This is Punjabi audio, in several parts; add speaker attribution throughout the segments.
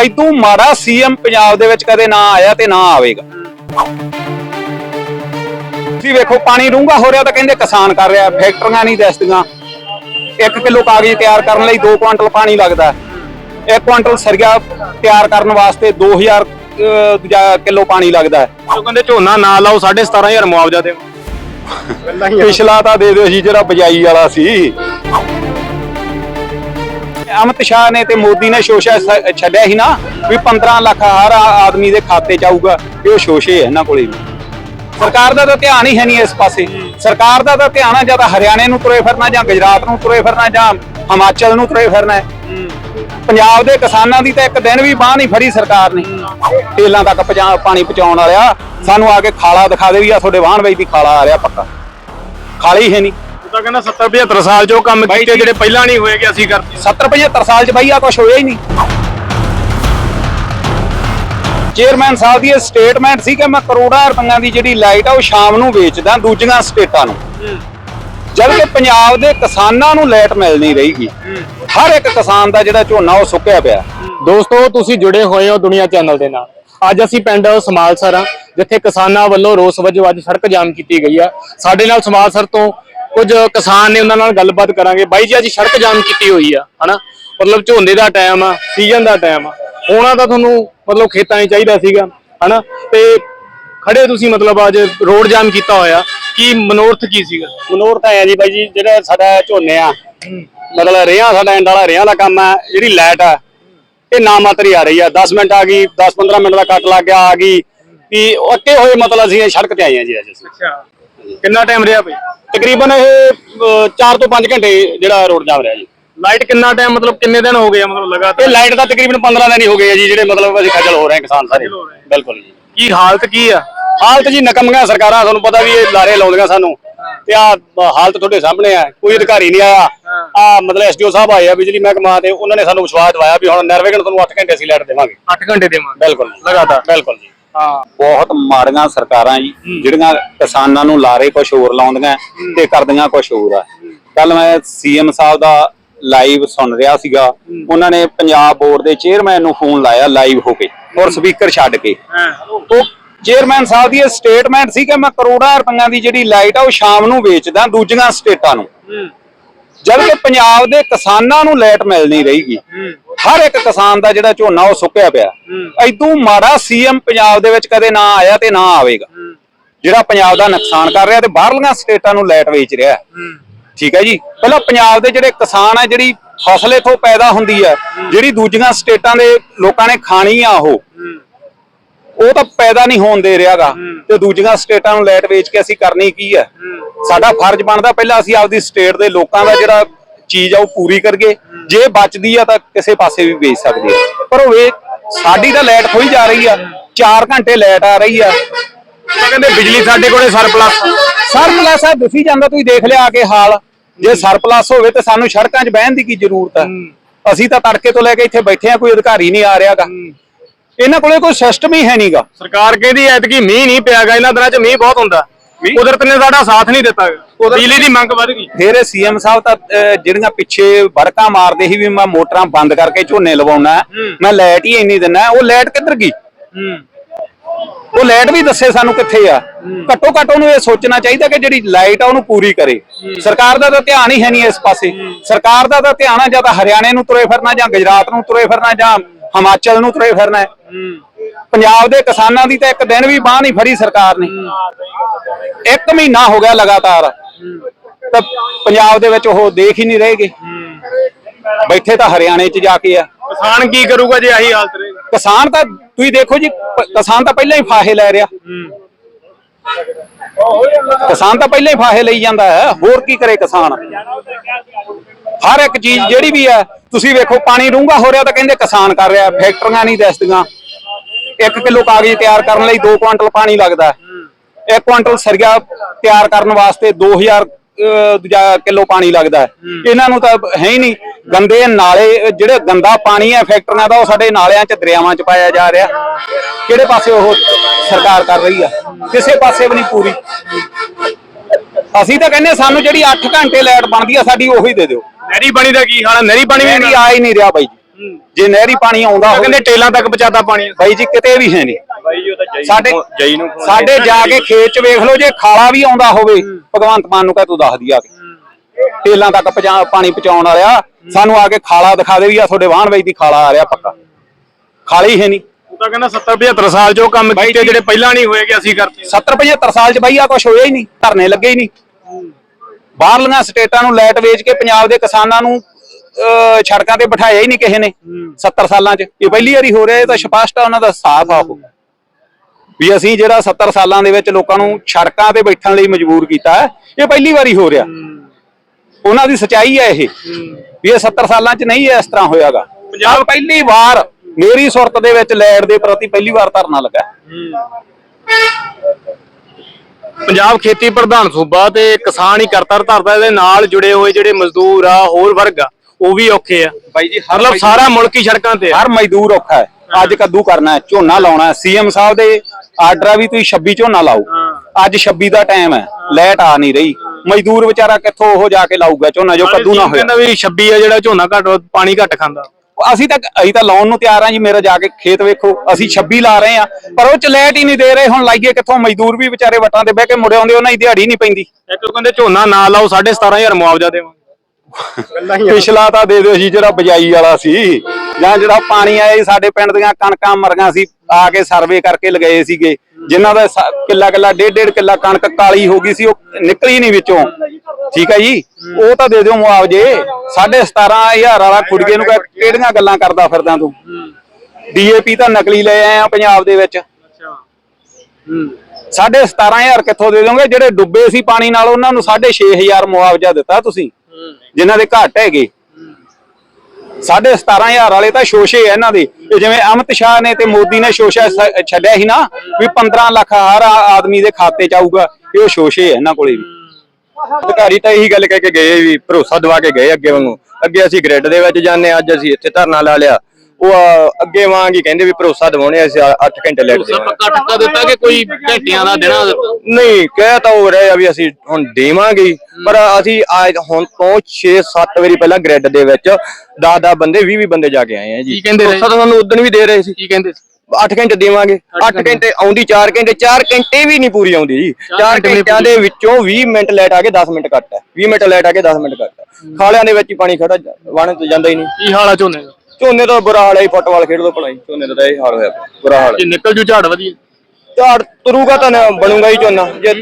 Speaker 1: ਐਦੂ ਮਾੜਾ ਸੀਐਮ ਪੰਜਾਬ ਦੇ ਵਿੱਚ ਕਦੇ ਨਾ ਆਇਆ ਤੇ ਨਾ ਆਵੇਗਾ। ਤੁਸੀਂ ਵੇਖੋ ਪਾਣੀ ਡੂੰਘਾ ਹੋ ਰਿਹਾ ਤਾਂ ਕਹਿੰਦੇ ਕਿਸਾਨ ਕਰ ਰਿਹਾ ਫੈਕਟਰੀਆਂ ਨਹੀਂ ਦੱਸਦੀਆਂ। 1 ਕਿਲੋ ਕਾਗਜ਼ ਤਿਆਰ ਕਰਨ ਲਈ 2 ਕੁਇੰਟਲ ਪਾਣੀ ਲੱਗਦਾ। ਹੈ 1 ਕੁਇੰਟਲ ਸਰੀਆ ਤਿਆਰ ਕਰਨ ਵਾਸਤੇ 2000 ਅਹ, ਦੂਜਾ ਕਿਲੋ ਪਾਣੀ ਲੱਗਦਾ।
Speaker 2: ਉਹ ਕਹਿੰਦੇ ਝੋਨਾ ਨਾ ਲਾਓ 17500 ਮੁਆਵਜ਼ਾ ਦੇ
Speaker 1: ਪਿਛਲਾ ਤਾਂ ਦੇ ਦਿਓ ਜੀ ਜਿਹੜਾ ਬਜਾਈ ਵਾਲਾ ਸੀ। ਅਮਿਤ ਸ਼ਾਹ ਨੇ ਤੇ ਮੋਦੀ ਨੇ ਸ਼ੋਸ਼ਾ ਛੱਡਿਆ ਹੀ ਨਾ ਵੀ 15 ਲੱਖ ਹਰ ਆਦਮੀ ਦੇ ਖਾਤੇ ਚ ਆਊਗਾ ਇਹ ਸ਼ੋਸ਼ੇ ਹੈ ਇਹਨਾਂ ਕੋਲੇ ਸਰਕਾਰ ਦਾ ਤਾਂ ਧਿਆਨ ਹੀ ਹੈ ਨਹੀਂ ਇਸ ਪਾਸੇ। ਸਰਕਾਰ ਦਾ ਤਾਂ ਧਿਆਨ ਹੈ ਜਾਂ ਤਾਂ ਹਰਿਆਣੇ ਨੂੰ ਤੁਰੇ ਫਿਰਨਾ ਜਾਂ ਗੁਜਰਾਤ ਨੂੰ ਤੁਰੇ ਫਿਰਨਾ ਜਾਂ ਹਿਮਾਚਲ ਨੂੰ ਤੁਰੇ ਫਿਰਨਾ ਹੈ। ਪੰਜਾਬ ਦੇ ਕਿਸਾਨਾਂ ਦੀ ਤਾਂ ਇੱਕ ਦਿਨ ਵੀ ਬਾਹ ਨਹੀਂ ਫੜੀ ਸਰਕਾਰ ਨੇ। ਟੇਲਾਂ ਤੱਕ ਪਹੁੰਚਾ- ਪਾਣੀ ਪਹੁੰਚਾਉਣ ਵਾਲਿਆ, ਸਾਨੂੰ ਆ ਕੇ ਖਾਲਾ ਦਿਖਾ ਦੇ ਵੀ ਆ ਤੁਹਾਡੇ ਵਾਹਣ ਵਿੱਚ ਵੀ ਖਾਲਾ ਆ ਰਿਹਾ ਪੱਕਾ। ਖਾਲੀ ਹੈ ਨਹੀਂ।
Speaker 2: ਤਾਂ ਕਹਿੰਦਾ 70 75 ਸਾਲ ਚ ਉਹ ਕੰਮ ਕੀਤੇ
Speaker 1: ਜੀ।
Speaker 2: ਜਿਹੜੇ ਪਹਿਲਾਂ ਨਹੀਂ ਹੋਏਗੇ ਅਸੀਂ ਕਰਦੇ
Speaker 1: 70 75 ਸਾਲ ਚ ਬਈ ਆ ਕੁਝ ਹੋਇਆ ਹੀ ਨਹੀਂ। ਚੇਅਰਮੈਨ ਸਾਹਿਬ ਦੀ ਇਹ ਸਟੇਟਮੈਂਟ ਸੀ ਕਿ ਮੈਂ ਕਰੋੜਾਂ ਰੁਪਈਆਂ ਦੀ ਜਿਹੜੀ ਲਾਈਟ ਆ ਉਹ ਸ਼ਾਮ ਨੂੰ ਵੇਚਦਾ ਦੂਜੀਆਂ ਸਟੇਟਾਂ ਨੂੰ। ਜਦ ਕਿ ਪੰਜਾਬ ਦੇ ਕਿਸਾਨਾਂ ਨੂੰ ਲਾਈਟ ਮਿਲ ਨਹੀਂ ਰਹੀਗੀ ਹਰ ਇੱਕ ਕਿਸਾਨ ਦਾ ਜਿਹੜਾ ਝੋਨਾ ਉਹ ਸੁੱਕਿਆ ਪਿਆ।
Speaker 2: ਦੋਸਤੋ ਤੁਸੀਂ ਜੁੜੇ ਹੋਏ ਹੋ ਦੁਨੀਆ ਚੈਨਲ ਦੇ ਨਾਲ। ਅੱਜ ਅਸੀਂ ਪਿੰਡ ਸਮਾਲਸਰ ਆ ਜਿੱਥੇ ਕਿਸਾਨਾਂ ਵੱਲੋਂ ਰੋਸ ਵਜੋਂ ਅੱਜ ਸੜਕ ਜਾਮ ਕੀਤੀ ਗਈ ਆ। ਸਾਡੇ ਨਾਲ ਸਮਾਲਸਰ ਤੋਂ ਕੁਝ ਕਿਸਾਨ ਨੇ ਉਹਨਾਂ ਨਾਲ ਗੱਲਬਾਤ ਕਰਾਂਗੇ। ਬਾਈ ਜੀ ਅੱਜ ਸੜਕ ਜਾਮ ਕੀਤੀ ਹੋਈ ਆ ਹਨਾ? ਮਤਲਬ ਝੋਨੇ ਦਾ ਟਾਈਮ ਆ ਸੀਜ਼ਨ ਦਾ ਟਾਈਮ ਆ। ਹੋਣਾ ਤਾਂ ਤੁਹਾਨੂੰ ਮਤਲਬ ਖੇਤਾਂ 'ਚ ਚਾਹੀਦਾ ਸੀਗਾ ਹਨਾ? ਤੇ ਖੜੇ ਤੁਸੀਂ ਮਤਲਬ ਅੱਜ ਰੋਡ ਜਾਮ ਕੀਤਾ ਹੋਇਆ। ਕੀ ਮਨੋਰਥ ਕੀ ਸੀਗਾ?
Speaker 3: ਮਨੋਰਥ ਹੈ ਜੀ ਬਾਈ ਜੀ ਜਿਹੜਾ ਸਾਡਾ ਝੋਨੇ ਆ ਮਤਲਬ ਰੇਹਾਂ ਸਾਡਾ ਐਂਡ ਵਾਲਾ ਰੇਹਾਂ ਦਾ ਕੰਮ ਆ ਜਿਹੜੀ ਲਾਈਟ ਆ ਇਹ ਨਾ ਮਾਤਰੀ ਆ ਰਹੀ ਆ। 10 ਮਿੰਟ ਆ ਗਈ 10-15 ਮਿੰਟ ਦਾ ਕੱਟ ਲੱਗ ਗਿਆ ਆ ਗਈ। ਵੀ ਅੱਕੇ ਹੋਏ ਮਤਲਬ ਅਸੀਂ ਸੜਕ ਤੇ ਆਏ ਆ ਜੀ ਅੱਜ
Speaker 2: ਅੱਛਾ। ਕਿੰਨਾ ਟਾਈਮ ਰਿਹਾ ਬਈ?
Speaker 3: ਤਕਰੀਬਨ ਇਹ 4 ਤੋਂ 5 ਘੰਟੇ ਜਿਹੜਾ ਰੋਡ ਜਾਮ ਰਿਹਾ ਜੀ।
Speaker 2: ਲਾਈਟ ਕਿੰਨਾ ਟਾਈਮ ਮਤਲਬ ਕਿੰਨੇ ਦਿਨ ਹੋ ਗਏ ਆ ਮਤਲਬ
Speaker 3: ਇਹ
Speaker 2: ਲਗਾਤਾਰ
Speaker 3: ਲਾਈਟ ਦਾ ਤਕਰੀਬਨ 15 ਦਿਨ ਹੀ ਹੋ ਗਏ ਆ ਜੀ ਜਿਹੜੇ ਮਤਲਬ ਅਸੀਂ ਖੱਜਲ ਹੋ ਰਹੇ ਹਾਂ ਕਿਸਾਨ ਸਾਰੇ। ਬਿਲਕੁਲ ਜੀ।
Speaker 2: ਕੀ ਹਾਲਤ ਕੀ ਆ?
Speaker 3: ਹਾਲਤ ਜੀ ਨਕਮੀਆਂ ਸਰਕਾਰਾਂ ਤੁਹਾਨੂੰ ਪਤਾ ਵੀ ਇਹ ਲਾਰੇ ਲਾਉਂਦੀਆਂ ਸਾਨੂੰ। ਤੇ ਆ ਹਾਲਤ ਤੁਹਾਡੇ ਸਾਹਮਣੇ ਆ। ਕੋਈ ਅਧਿਕਾਰੀ ਨਹੀਂ ਆਇਆ। ਆ ਮਤਲਬ ਐਸਡੀਓ ਸਾਹਿਬ ਆਏ ਆ ਬਿਜਲੀ ਮਹਿਕਮਾ ਤੇ ਉਹਨਾਂ ਨੇ ਸਾਨੂੰ ਵਿਸ਼ਵਾਸ ਦਿਵਾਇਆ ਵੀ ਹੁਣ ਨਿਰਵਿਘਨ ਤੁਹਾਨੂੰ 8 ਘੰਟੇ ਅਸੀਂ ਲਾਈਟ ਦੇਵਾਂਗੇ।
Speaker 2: 8 ਘੰਟੇ ਦੇਵਾਂਗੇ।
Speaker 3: ਬਿਲਕੁਲ
Speaker 2: ਲਗਾਤਾਰ।
Speaker 3: ਬਿਲਕੁਲ ਜੀ।
Speaker 2: ਹਾਂ
Speaker 1: ਬਹੁਤ ਮਾੜੀਆਂ ਸਰਕਾਰਾਂ ਜੀ ਜਿਹੜੀਆਂ ਕਿਸਾਨਾਂ ਨੂੰ ਲਾਰੇ ਕੁਝ ਹੋਰ ਲਾਉਂਦੀਆਂ ਤੇ ਕਰਦੀਆਂ ਕੁਝ ਹੋਰ ਆ। ਕੱਲ ਮੈਂ ਸੀਐਮ ਸਾਹਿਬ ਦਾ ਲਾਈਵ ਸੁਣ ਰਿਹਾ ਸੀਗਾ ਉਹਨਾਂ ਨੇ ਪੰਜਾਬ ਬੋਰਡ ਦੇ ਚੇਅਰਮੈਨ ਨੂੰ ਫੋਨ ਲਾਇਆ ਲਾਈਵ ਹੋ ਕੇ ਔਰ ਸਪੀਕਰ ਛੱਡ ਕੇ। ਉਹ ਚੇਅਰਮੈਨ ਸਾਹਿਬ ਦੀ ਇਹ ਸਟੇਟਮੈਂਟ ਸੀ ਕਿ ਮੈਂ ਕਰੋੜਾਂ ਰੁਪਈਆਂ ਦੀ ਜਿਹੜੀ ਲਾਈਟ ਆ ਉਹ ਸ਼ਾਮ ਨੂੰ ਵੇਚਦਾ ਦੂਜੀਆਂ ਸਟੇਟਾਂ ਨੂੰ। ਜਦ ਕਿ ਪੰਜਾਬ ਦੇ ਕਿਸਾਨਾਂ ਨੂੰ ਲਾਈਟ ਮਿਲ ਨਹੀਂ ਰਹੀਗੀ ਹਰ ਇੱਕ ਕਿਸਾਨ ਦਾ ਜਿਹੜਾ ਝੋਨਾ ਉਹ ਸੁੱਕਿਆ ਪਿਆ। ਐਦੂ ਮਾੜਾ ਸੀਐਮ ਪੰਜਾਬ ਦੇ ਵਿੱਚ ਕਦੇ ਨਾ ਆਇਆ ਤੇ ਨਾ ਆਵੇਗਾ। ਜਿਹੜਾ ਪੰਜਾਬ ਦਾ ਨੁਕਸਾਨ ਕਰ ਰਿਹਾ ਤੇ ਬਾਹਰਲੀਆਂ ਸਟੇਟਾਂ ਨੂੰ ਲਾਈਟ ਵੇਚ ਰਿਹਾ। ਠੀਕ ਹੈ ਜੀ? ਪਹਿਲਾਂ ਪੰਜਾਬ ਦੇ ਜਿਹੜੇ ਕਿਸਾਨ ਆ ਜਿਹੜੀ ਫਸਲ ਇਥੋਂ ਪੈਦਾ ਹੁੰਦੀ ਹੈ। ਜਿਹੜੀ ਦੂਜੀਆਂ ਸਟੇਟਾਂ ਦੇ ਲੋਕਾਂ ਨੇ ਖਾਣੀ ਆ ਉਹ ਉਹ ਤਾਂ ਪੈਦਾ ਨਹੀਂ ਹੋਣ ਦੇ ਰਿਹਾਗਾ। ਤੇ ਦੂਜੀਆਂ ਸਟੇਟਾਂ ਨੂੰ ਲਾਈਟ ਵੇਚ ਕੇ ਅਸੀਂ ਕਰਨੀ ਕੀ ਹੈ। ਸਾਡਾ ਫਰਜ਼ ਬਣਦਾ ਪਹਿਲਾਂ ਅਸੀਂ ਆਪਦੀ ਸਟੇਟ ਦੇ ਲੋਕਾਂ ਦਾ ਜਿਹੜਾ ਚੀਜ਼ ਆ ਉਹ ਪੂਰੀ ਕਰਗੇ ਜੇ ਬਚਦੀ ਆ ਤਾਂ ਕਿਸੇ ਪਾਸੇ ਵੀ ਵੇਚ ਸਕਦੇ ਆ। ਪਰ ਉਹ ਵੇ ਸਾਡੀ ਤਾਂ ਲਾਈਟ ਖੋਈ ਜਾ ਰਹੀ ਆ 4 ਘੰਟੇ ਲਾਈਟ ਆ ਰਹੀ ਆ।
Speaker 2: ਕਹਿੰਦੇ ਬਿਜਲੀ ਸਾਡੇ ਕੋਲੇ ਸਰਪਲਸ
Speaker 1: ਸਰਪਲਸ ਆ ਦਿਸੀ ਜਾਂਦਾ ਤੁਸੀਂ ਦੇਖ ਲਿਆ ਆ ਕੇ ਹਾਲ। ਜੇ ਸਰਪਲਸ ਹੋਵੇ ਤੇ ਸਾਨੂੰ ਸੜਕਾਂ 'ਚ ਬਹਿਣ ਦੀ ਕੀ ਜ਼ਰੂਰਤ ਆ? ਅਸੀਂ ਤਾਂ ਤੜਕੇ ਤੋਂ ਲੈ ਕੇ ਇੱਥੇ ਬੈਠੇ ਆ ਕੋਈ ਅਧਿਕਾਰੀ ਨਹੀਂ ਆ ਰਿਹਾਗਾ। ਇਹਨਾਂ ਕੋਲੇ ਕੋਈ ਸਿਸਟਮ ਹੀ ਹੈ ਨਹੀਂਗਾ
Speaker 2: ਸਰਕਾਰ ਕਹਿੰਦੀ ਐਤਕੀ ਮੀਂਹ ਨਹੀਂ ਪਿਆਗਾ ਇਹਨਾਂ ਦਿਨਾਂ 'ਚ ਮੀਂਹ ਬਹੁਤ ਹੁੰਦਾ। ਕੁਦਰਤ ਨੇ ਸਾਡਾ ਸਾਥ ਨਹੀਂ ਦਿੱਤਾ। ਬਿਜਲੀ ਦੀ ਮੰਗ ਵੱਧ ਗਈ।
Speaker 1: ਫਿਰ ਸੀਐਮ ਸਾਹਿਬ ਤਾਂ ਅਹ, ਜਿਹੜੀਆਂ ਪਿੱਛੇ ਵੜਕਾਂ ਮਾਰਦੇ ਸੀ ਵੀ ਮੈਂ ਮੋਟਰਾਂ ਬੰਦ ਕਰਕੇ ਝੋਨੇ ਲਵਾਉਣਾ ਹੈ, ਮੈਂ ਲਾਈਟ ਹੀ ਇੰਨੀ ਦਿੰਨਾ ਉਹ ਲਾਈਟ ਕਿੱਧਰ ਗਈ? ਉਹ ਲਾਈਟ ਵੀ ਦੱਸੇ ਸਾਨੂੰ ਕਿੱਥੇ ਆ? ਘੱਟੋ ਘੱਟ ਉਹਨੂੰ ਇਹ ਸੋਚਣਾ ਚਾਹੀਦਾ ਕਿ ਜਿਹੜੀ ਲਾਈਟ ਆ ਉਹਨੂੰ ਪੂਰੀ ਕਰੇ। ਸਰਕਾਰ ਦਾ ਤਾਂ ਧਿਆਨ ਹੀ ਹੈ ਨਹੀਂ ਇਸ ਪਾਸੇ। ਸਰਕਾਰ ਦਾ ਤਾਂ ਧਿਆਨ ਆ ਜਾਂ ਤਾਂ ਹਰਿਆਣੇ ਨੂੰ ਤੁਰੇ ਫਿਰਨਾ ਜਾਂ ਗੁਜਰਾਤ ਨੂੰ ਤੁਰੇ ਫਿਰਨਾ ਜਾਂ ਹਿਮਾਚਲ ਨੂੰ ਤੁਰੇ ਫਿਰਨਾ ਹੈ। ਪੰਜਾਬ ਦੇ ਕਿਸਾਨਾਂ ਦੀ ਤਾਂ ਇੱਕ ਦਿਨ ਵੀ ਬਾਹ ਨਹੀਂ ਫੜੀ ਸਰਕਾਰ ਨੇ। ਇੱਕ ਮਹੀਨਾ ਹੋ ਗਿਆ ਲਗਾਤਾਰ। ਤਾਂ ਪੰਜਾਬ ਦੇ ਵਿੱਚ ਉਹ ਦੇਖ ਹੀ ਨਹੀਂ ਰਹੇਗੇ। ਬੈਠੇ ਤਾਂ ਹਰਿਆਣੇ 'ਚ ਜਾ ਕੇ ਆ।
Speaker 2: ਕਿਸਾਨ ਕੀ ਕਰੂਗਾ ਜੇ ਆਹੀ ਹਾਲਤ ਰਹੇ
Speaker 1: ਕਿਸਾਨ ਤਾਂ ਤੁਸੀਂ ਦੇਖੋ ਜੀ ਕਿਸਾਨ ਤਾਂ ਪਹਿਲਾਂ ਹੀ ਫਾਹੇ ਲੈ ਰਿਹਾ। ਕਿਸਾਨ ਤਾਂ ਪਹਿਲਾਂ ਹੀ ਫਾਹੇ ਲਈ ਜਾਂਦਾ ਹੈ। ਹੋਰ ਕੀ ਕਰੇ ਕਿਸਾਨ? ਹਰ ਇੱਕ ਚੀਜ਼ ਜਿਹੜੀ ਵੀ ਹੈ ਤੁਸੀਂ ਵੇਖੋ ਪਾਣੀ ਡੂੰਘਾ ਹੋ ਰਿਹਾ ਤਾਂ ਕਹਿੰਦੇ ਕਿਸਾਨ ਕਰ ਰਿਹਾ ਫੈਕਟਰੀਆਂ ਨਹੀਂ ਦੱਸਦੀਆਂ। 1 ਕਿਲੋ ਕਾਗਜ਼ ਤਿਆਰ ਕਰਨ ਲਈ 2 ਕੁਇੰਟਲ ਪਾਣੀ ਲੱਗਦਾ ਹੈ। 1 ਕੁਇੰਟਲ ਸਰੀਆ ਤਿਆਰ ਕਰਨ ਵਾਸਤੇ 2000 ਅਹ, ਦੂਜਾ ਕਿਲੋ ਪਾਣੀ ਲੱਗਦਾ ਹੈ। ਇਹਨਾਂ ਨੂੰ ਤਾਂ ਹੈ ਹੀ ਨਹੀਂ। ਗੰਦੇ ਨਾਲੇ ਜਿਹੜੇ ਗੰਦਾ ਪਾਣੀ ਹੈ ਫੈਕਟਰੀਆਂ ਦਾ ਉਹ ਸਾਡੇ ਨਾਲਿਆਂ 'ਚ ਦਰਿਆਵਾਂ 'ਚ ਪਾਇਆ ਜਾ ਰਿਹਾ। ਕਿਹੜੇ ਪਾਸੇ ਉਹ ਸਰਕਾਰ ਕਰ ਰਹੀ ਆ? ਕਿਸੇ ਪਾਸੇ ਵੀ ਨਹੀਂ ਪੂਰੀ। ਅਸੀਂ ਤਾਂ ਕਹਿੰਦੇ ਸਾਨੂੰ ਜਿਹੜੀ 8 ਘੰਟੇ ਲਾਈਟ ਬਣਦੀ ਆ ਸਾਡੀ ਉਹੀ ਦੇ ਦਿਓ।
Speaker 2: ਨਹਿਰੀ ਪਾਣੀ ਦਾ ਕੀ ਹਾਲ ਹੈ ਨਹਿਰੀ ਪਾਣੀ ਵੀ
Speaker 1: ਪਾਣੀ ਆ ਹੀ ਨਹੀਂ ਰਿਹਾ ਬਾਈ ਜੀ ਨਹਿਰੀ ਪਾਣੀ ਆਉਂਦਾ ਹੋਵੇ।
Speaker 2: ਕਹਿੰਦੇ ਟੇਲਾਂ ਤੱਕ ਪਹੁੰਚਾਤਾ ਪਾਣੀ।
Speaker 1: ਬਾਈ ਜੀ ਕਿਤੇ ਵੀ ਹੈ ਨਹੀਂ।
Speaker 3: ਬਾਈ ਜੀ ਉਹ ਤਾਂ
Speaker 1: ਸਾਡੇ ਸਾਡੇ ਜਾ ਕੇ ਖੇਤ ਚ ਵੇਖ ਲਓ ਜੇ ਖਾਲਾ ਵੀ ਆਉਂਦਾ ਹੋਵੇ ਭਗਵੰਤ ਮਾਨ ਨੂੰ ਕਹ ਤੂੰ ਦੱਸ ਦੀ ਆ ਕੇ। ਟੇਲਾਂ ਤੱਕ ਪਾਣੀ ਪਹੁੰਚਾਉਣ ਵਾਲਿਆ ਸਾਨੂੰ ਆ ਕੇ ਖਾਲਾ ਦਿਖਾ ਦੇ ਵੀ ਆ ਤੁਹਾਡੇ ਵਾਹਣ ਵੇਚ ਦੀ ਖਾਲਾ ਆ ਰਿਹਾ ਪੱਕਾ। ਖਾਲੀ ਹੀ ਨਹੀਂ।
Speaker 2: ਉਹ ਤਾਂ ਕਹਿੰਦਾ 70 75 ਸਾਲ ਜੋ ਕੰਮ ਕੀਤੇ ਜਿਹੜੇ ਪਹਿਲਾਂ ਨਹੀਂ ਹੋਏਗੇ ਅਸੀਂ ਕਰਤੇ।
Speaker 1: 70 75 ਸਾਲ ਚ ਬਾਈ ਆ ਕੁਝ ਹੋਇਆ ਹੀ ਨਹੀਂ। ਧਰਨੇ ਲੱਗੇ ਹੀ ਨਹੀਂ। ਬਾਹਰਲੀਆਂ ਸਟੇਟਾਂ ਨੂੰ ਲਾਈਟ ਵੇਚ ਕੇ ਪੰਜਾਬ ਦੇ ਕਿਸਾਨਾਂ ਨੂੰ ਸੜਕਾਂ ਤੇ ਬਿਠਾਇਆ ਹੀ ਨਹੀਂ ਕਿਸੇ ਨੇ 70 ਸਾਲਾਂ ਚ। ਇਹ ਪਹਿਲੀ ਵਾਰੀ ਹੋ ਰਿਹਾ ਇਹ ਤਾਂ ਸਪਸ਼ਟ ਆ ਉਹਨਾਂ ਦਾ ਸਾਫ਼ ਆ ਉਹ। ਵੀ ਅਸੀਂ ਜਿਹੜਾ 70 ਸਾਲਾਂ ਦੇ ਵਿੱਚ ਲੋਕਾਂ ਨੂੰ ਸੜਕਾਂ ਤੇ ਬੈਠਣ ਲਈ ਮਜਬੂਰ ਕੀਤਾ ਹੈ ਇਹ ਪਹਿਲੀ ਵਾਰੀ ਹੋ ਰਿਹਾ। ਉਹਨਾਂ ਦੀ ਸਚਾਈ ਹੈ ਇਹ ਵੀ ਇਹ 70 ਸਾਲਾਂ ਚ ਨਹੀਂ ਇਸ ਤਰ੍ਹਾਂ ਹੋਇਆਗਾ। ਪੰਜਾਬ ਪਹਿਲੀ ਵਾਰ ਮੇਰੀ ਸੁਰਤ ਦੇ ਵਿੱਚ ਲੈਟ ਦੇ ਪ੍ਰਤੀ ਪਹਿਲੀ ਵਾਰ ਧਰਨਾ ਲੱਗਾ।
Speaker 2: ਪੰਜਾਬ ਖੇਤੀ ਪ੍ਰਧਾਨ ਸੂਬਾ ਤੇ ਕਿਸਾਨ ਹੀ ਕਰਤਰ ਧਰਦਾ ਇਹਦੇ ਨਾਲ ਜੁੜੇ ਹੋਏ ਜਿਹੜੇ ਮਜ਼ਦੂਰ ਆ ਹੋਰ ਵਰਗ ਆ। ਉਹ ਵੀ ਔਖੇ ਆ।
Speaker 1: ਬਾਈ ਜੀ ਹਰ
Speaker 2: ਮਤਲਬ ਸਾਰਾ ਮੁਲਕ ਹੀ ਸੜਕਾਂ ਤੇ ਆ।
Speaker 1: ਹਰ ਮਜ਼ਦੂਰ ਔਖਾ ਹੈ। ਅੱਜ ਕੱਦੂ ਕਰਨਾ ਹੈ ਝੋਨਾ ਲਾਉਣਾ ਹੈ। ਸੀਐਮ ਸਾਹਿਬ ਦੇ ਆਰਡਰ ਆ ਵੀ ਤੁਸੀਂ 26 ਝੋਨਾ ਲਾਓ। ਅੱਜ 26 ਦਾ ਟਾਈਮ ਹੈ ਲਾਈਟ ਆ ਨਹੀਂ ਰਹੀ। ਮਜ਼ਦੂਰ ਵਿਚਾਰਾ ਕਿੱਥੋਂ ਉਹ ਜਾ ਕੇ ਲਾਊਗਾ ਝੋਨਾ ਜੋ ਕੱਦੂ ਨਾ ਹੋਇਆ।
Speaker 2: ਕਹਿੰਦਾ ਵੀ 26 ਆ ਜਿਹੜਾ ਝੋਨਾ ਘੱਟ ਪਾਣੀ ਘੱਟ ਖਾਂਦਾ।
Speaker 1: ਅਸੀਂ ਤਾਂ ਅਸੀਂ ਤਾਂ ਲਾਉਣ ਨੂੰ ਤਿਆਰ ਆ ਜੀ ਮੇਰਾ ਜਾ ਕੇ ਖੇਤ ਵੇਖੋ। ਅਸੀਂ 26 ਲਾ ਰਹੇ ਆ ਪਰ ਉਹ ਚ ਲਾਈਟ ਹੀ ਨਹੀਂ ਦੇ ਰਹੇ। ਹੁਣ ਲਾਈਏ ਕਿੱਥੋਂ? ਮਜ਼ਦੂਰ ਵੀ ਵਿਚਾਰੇ ਵਟਾਂ ਤੇ ਬਹਿ ਕੇ ਮੁੜ ਆਉਂਦੇ ਉਹਨਾਂ ਦੀ ਦਿਹਾੜੀ ਨਹੀਂ ਪੈਂਦੀ।
Speaker 2: ਇੱਕ ਕਹਿੰਦੇ ਝੋਨਾ ਨਾ ਲਾਓ 17500 ਮੁਆਵਜ਼ਾ ਦੇਵਾਂਗੇ।
Speaker 1: ਪਿਛਲਾ ਤਾਂ ਦੇ ਦਿਓ ਸੀ ਜਿਹੜਾ ਬਜਾਈ ਵਾਲਾ ਸੀ। ਜਾਂ ਜਿਹੜਾ ਪਾਣੀ ਆਇਆ ਸੀ, ਸਾਡੇ ਪਿੰਡ ਦੀਆਂ ਕਣਕਾਂ ਮਰੀਆਂ ਸੀ, ਆ ਕੇ ਸਰਵੇ ਕਰਕੇ ਲਗਾਏ ਸੀਗੇ। ਜਿਨ੍ਹਾਂ ਦਾ ਕਿੱਲਾ ਕਿੱਲਾ, ਡੇਢ ਡੇਢ ਕਿੱਲਾ ਕਣਕ ਕਾਲੀ ਹੋ ਗਈ ਸੀ, ਉਹ ਨਿਕਲੀ ਨਹੀਂ ਵਿੱਚੋਂ। ਠੀਕ ਹੈ ਜੀ? ਉਹ ਤਾਂ ਦੇ ਦਿਓ ਮੁਆਵਜ਼ੇ। 17500 ਵਾਲਾ ਖੁੜਗੇ ਨੂੰ ਕਹਿ- ਕਿਹੜੀਆਂ ਗੱਲਾਂ ਕਰਦਾ ਫਿਰਦਾ ਤੂੰ? ਡੀਏਪੀ ਤਾਂ ਨਕਲੀ ਲੈ ਆਏ ਆ ਪੰਜਾਬ ਦੇ ਵਿੱਚ। ਸਾਢੇ 17000 ਕਿੱਥੋਂ ਦੇ ਦੋਗੇ ਜਿਹੜੇ ਡੁੱਬੇ ਸੀ ਪਾਣੀ ਨਾਲ, ਉਹਨਾਂ ਨੂੰ 6500 ਮੁਆਵਜ਼ਾ ਦਿੱਤਾ ਤੁਸੀਂ। ਜਿਨ੍ਹਾਂ ਦੇ ਘੱਟ ਹੈਗੇ। ਸਾਢੇ 17000 ਵਾਲੇ ਤਾਂ ਸ਼ੋਸ਼ੇ ਆ ਇਹਨਾਂ ਦੇ। ਇਹ ਜਿਵੇਂ ਅਮਿਤ ਸ਼ਾਹ ਨੇ ਤੇ ਮੋਦੀ ਨੇ ਸ਼ੋਸ਼ਾ ਛੱਡਿਆ ਸੀ ਨਾ ਵੀ 15 ਲੱਖ ਹਰ ਆਦਮੀ ਦੇ ਖਾਤੇ ਚ ਆਊਗਾ ਇਹ ਸ਼ੋਸ਼ੇ ਆ ਇਹਨਾਂ ਕੋਲੇ ਵੀ।
Speaker 4: ਅਧਿਕਾਰੀ ਤਾਂ ਇਹੀ ਗੱਲ ਕਹਿ ਕੇ ਗਏ ਵੀ ਭਰੋਸਾ ਦਵਾ ਕੇ ਗਏ ਅੱਗੇ ਵਾਂਗੂ ਅੱਗੇ ਅਸੀਂ ਗ੍ਰਿਡ ਦੇ ਵਿੱਚ ਜਾਂਦੇ ਹਾਂ, ਅੱਜ ਅਸੀਂ ਇੱਥੇ ਧਰਨਾ ਲਾ ਲਿਆ। ਉਹ ਅੱਗੇ ਵਾਂਗ ਹੀ ਕਹਿੰਦੇ ਵੀ ਭਰੋਸਾ ਦਿਵਾਉਣੇ ਅਸੀਂ 8 ਘੰਟੇ ਲੈਟ ਦੇਵਾਂਗੇ।
Speaker 2: ਪੱਕਾ ਟੱਕਾ ਦਿੱਤਾ ਕਿ ਕੋਈ ਘੰਟਿਆਂ ਦਾ ਦੇਣਾ
Speaker 4: ਨਹੀਂ ਕਹਿ ਤਾਂ ਹੋ ਰਿਹਾ ਵੀ ਅਸੀਂ ਹੁਣ ਦੇਵਾਂਗੇ ਹੀ, ਪਰ ਅਸੀਂ ਅੱਜ ਹੁਣ ਤੋਂ 6-7 ਵਾਰੀ ਪਹਿਲਾਂ ਗ੍ਰਿਡ ਦੇ ਵਿੱਚ 10-10 ਬੰਦੇ 20-20 ਬੰਦੇ ਜਾ ਕੇ ਆਏ ਆ ਜੀ।
Speaker 2: ਕੀ ਕਹਿੰਦੇ ਰਹੇ?
Speaker 4: ਭਰੋਸਾ ਤਾਂ ਸਾਨੂੰ ਉਦੋਂ ਵੀ ਦੇ ਰਹੇ ਸੀ।
Speaker 2: ਕੀ ਕਹਿੰਦੇ
Speaker 4: 8 ਘੰਟੇ ਦੇਵਾਂਗੇ। 8 ਘੰਟੇ। ਆਉਂਦੀ 4 ਘੰਟੇ 4 ਘੰਟੇ ਵੀ ਨਹੀਂ ਪੂਰੀ ਆਉਂਦੀ ਜੀ। 4
Speaker 2: ਘੰਟੇ ਵੀ
Speaker 4: ਘੰਟਿਆਂ ਦੇ ਵਿੱਚੋਂ 20 ਮਿੰਟ ਲੈਟ ਆ ਕੇ 10 ਮਿੰਟ ਘੱਟ ਹੈ। 20 ਮਿੰਟ ਲੈਟ ਆ ਕੇ 10 ਮਿੰਟ ਘੱਟ ਹੈ। ਖਾਲਿਆਂ ਦੇ ਵਿੱਚ ਹੀ ਪਾਣੀ ਖੜਾ ਵਾਣੇ ਤੋਂ ਜਾਂਦਾ ਹੀ ਨਹੀਂ।
Speaker 2: ਕੀ ਹਾਲ ਆ ਝੋਨੇ ਦਾ?
Speaker 4: ਝੋਨੇ ਦਾ ਬੁਰਾ ਹਾਲ ਹੈ ਜੀ, ਫੁੱਟਬਾਲ ਖੇਡ ਲੋ ਭਲਾਈ ਝੋਨੇ ਦਾ ਤਾਂ ਇਹ ਹਾਲ ਹੋਇਆ ਪਿਆ, ਬੁਰਾ ਹਾਲ ਹੈ।
Speaker 2: ਜੇ ਨਿਕਲ ਜੂ ਝਾੜ ਵਧੀਆ।
Speaker 4: ਝਾੜ ਤੁਰੂਗਾ ਤਾਂ ਨਾ ਬਣੂਗਾ ਹੀ ਝੋਨਾ। ਜੇ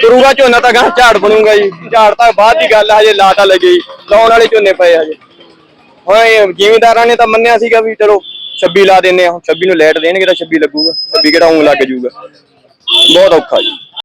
Speaker 4: ਤੁਰੂਗਾ ਝੋਨਾ ਤਾਂ ਗਾਂ ਝਾੜ ਬਣੂਗਾ ਜੀ। ਝਾੜ ਤਾਂ ਬਾਅਦ ਦੀ ਗੱਲ ਆ ਹਜੇ ਲਾ ਤਾਂ ਲੱਗੇ ਜੀ। ਲਾਉਣ ਵਾਲੇ ਝੋਨੇ ਪਏ ਆ ਜੀ ਹੁਣ ਇਹ ਜ਼ਿਮੀਂਦਾਰਾਂ ਨੇ ਤਾਂ ਮੰਨਿਆ ਸੀਗਾ ਵੀ ਚਲੋ 26 ਲਾ ਦਿੰਨੇ ਆ 26 ਨੂੰ ਲੈਟ ਦੇਣਗੇ ਤਾਂ 26 ਲੱਗੂਗਾ 26 ਕਿਹੜਾ ਉਂਗ ਲੱਗ ਜੂਗਾ। ਬਹੁਤ ਔਖਾ ਜੀ।